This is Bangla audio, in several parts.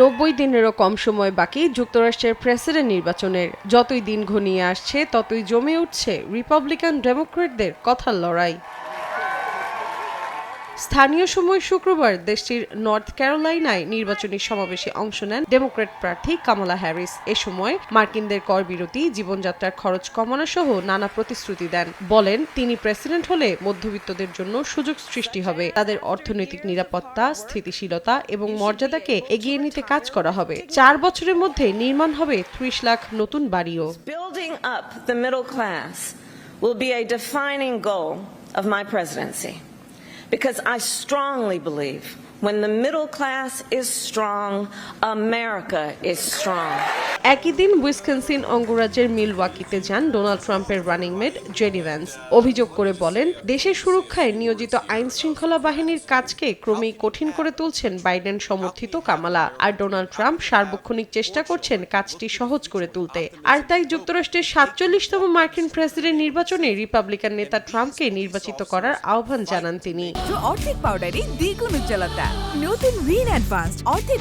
নব্বই দিনেরও কম সময় বাকি যুক্তরাষ্ট্রের প্রেসিডেন্ট নির্বাচনের। যতই দিন ঘনিয়ে আসছে, ততই জমে উঠছে রিপাবলিকান ডেমোক্রেটদের কথার লড়াই। স্থানীয় সময় শুক্রবার দেশটির নর্থ ক্যারোলাইনায় নির্বাচনী সমাবেশে অংশ নেন ডেমোক্র্যাট প্রার্থী কামালা হ্যারিস। এ সময় মার্কিনদের কর বিরতি, জীবনযাত্রার খরচ কমানো সহ নানা প্রতিশ্রুতি দেন। বলেন, তিনি প্রেসিডেন্ট হলে মধ্যবিত্তদের জন্য সুযোগ সৃষ্টি হবে। তাদের অর্থনৈতিক নিরাপত্তা, স্থিতিশীলতা এবং মর্যাদাকে এগিয়ে নিতে কাজ করা হবে। চার বছরের মধ্যে নির্মাণ হবে ত্রিশ লাখ নতুন বাড়িও। Will be a defining goal of my presidency. Because I strongly believe when the middle class is strong, America is strong. একই দিন উইসকনসিন অঙ্গরাজ্যের মিলওয়াকিতে যান ডোনাল্ড ট্রাম্পের রানিং মেট জেডি ভ্যান্স। অভিযোগ করে বলেন, দেশের সুরক্ষায় নিয়োজিত আইন শৃঙ্খলা বাহিনীর কাজকে ক্রমেই কঠিন করে তুলছেন বাইডেন সমর্থিত কামালা। আর ডোনাল্ড ট্রাম্প সার্বক্ষণিক চেষ্টা করছেন কাজটি সহজ করে তুলতে। আর তাই যুক্তরাষ্ট্রের সাতচল্লিশতম মার্কিন প্রেসিডেন্ট নির্বাচনে রিপাবলিকান নেতা ট্রাম্পকে নির্বাচিত করার আহ্বান জানান তিনি। অর্ধেক পাউডারে দ্বিগুণ উজ্জ্বলতা। নতুন রিন অ্যাডভান্সড অর্ধেক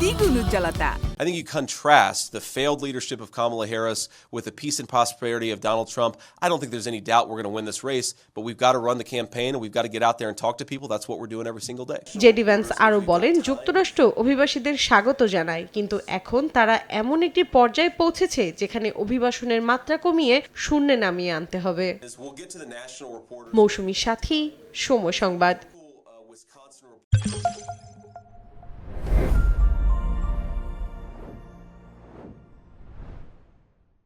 দ্বিগুণ উজ্জ্বলতা। I think you contrast the failed leadership of Kamala Harris with the peace and prosperity of Donald Trump. I don't think there's any doubt we're going to win this race, but we've got to run the campaign and we've got to get out there and talk to people. That's what we're doing every single day. JD Vance আরও বলেন যুক্তরাষ্ট্র অভিবাসীদের স্বাগত জানায় কিন্তু এখন তারা এমন একটি পর্যায়ে পৌঁছেছে যেখানে অভিবাসনের মাত্রা কমিয়ে শূন্যে নামিয়ে আনতে হবে. মৌসুমী সাথী সময় সংবাদ Uh.